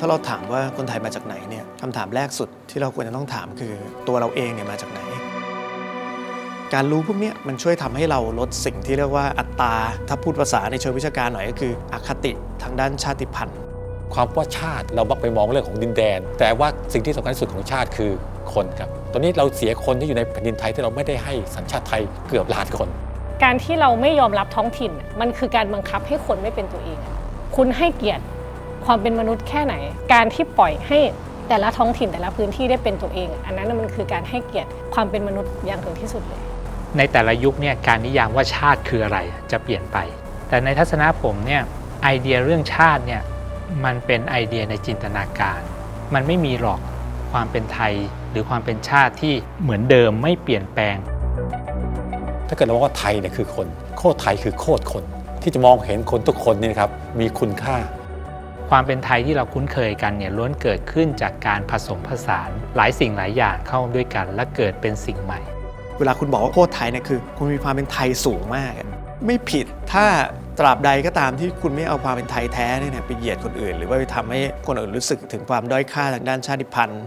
ถ้าเราถามว่าคนไทยมาจากไหนเนี่ยคำถามแรกสุดที่เราควรจะต้องถามคือตัวเราเองเนี่ยมาจากไหน การรู้พวกเนี้ยมันช่วยทำให้เราลดสิ่งที่เรียกว่าอัตรา ถ้าพูดภาษาในเชิงวิชาการหน่อยก็คือ อคติทางด้านชาติพันธุ์ ความว่าชาติเราบักไปมองเรื่องของดินแดน แต่ว่าสิ่งที่สำคัญที่สุดของชาติคือคนครับ ตอนนี้เราเสียคนที่อยู่ในแผ่นดินไทยที่เราไม่ได้ให้สัญชาติไทยเกือบล้านคน การที่เราไม่ยอมรับท้องถิ่นน่ะมันคือการบังคับให้คนไม่เป็นตัวเองอะคุณให้เกียรติ ความเป็นมนุษย์แค่ไหน การที่ปล่อยให้แต่ละท้องถิ่นแต่ละพื้นที่ได้เป็นตัวเองอะอันนั้นน่ะมันคือการให้เกียรติความเป็นมนุษย์อย่างถึงที่สุดเลย ในแต่ละยุคเนี่ยการนิยามว่าชาติคืออะไรจะเปลี่ยนไป แต่ในทัศนะผมเนี่ยไอเดียเรื่องชาติเนี่ยมันเป็นไอเดียในจินตนาการ มันไม่มีหรอกความเป็นไทยหรือความเป็นชาติที่เหมือนเดิมไม่เปลี่ยนแปลง ถ้าเกิดเราว่าไทยเนี่ยคือคน โคตรไทยคือโคตรคน ที่จะมองเห็นคนทุกคนนี่นะครับมีคุณค่า ความเป็นไทยที่เราคุ้นเคยกันเนี่ยล้วนเกิดขึ้นจากการผสมผสานหลายสิ่งหลายอย่างเข้าด้วยกัน และเกิดเป็นสิ่งใหม่ เวลาคุณบอกว่าโคตรไทยเนี่ยคือ คุณมีความเป็นไทยสูงมาก ไม่ผิดถ้าตราบใดก็ตามที่คุณไม่เอาความเป็นไทยแท้เนี่ยไปเหยียดคนอื่น หรือว่าไปทำให้คนอื่นรู้สึกถึงความด้อยค่าทางด้านชาติพันธุ์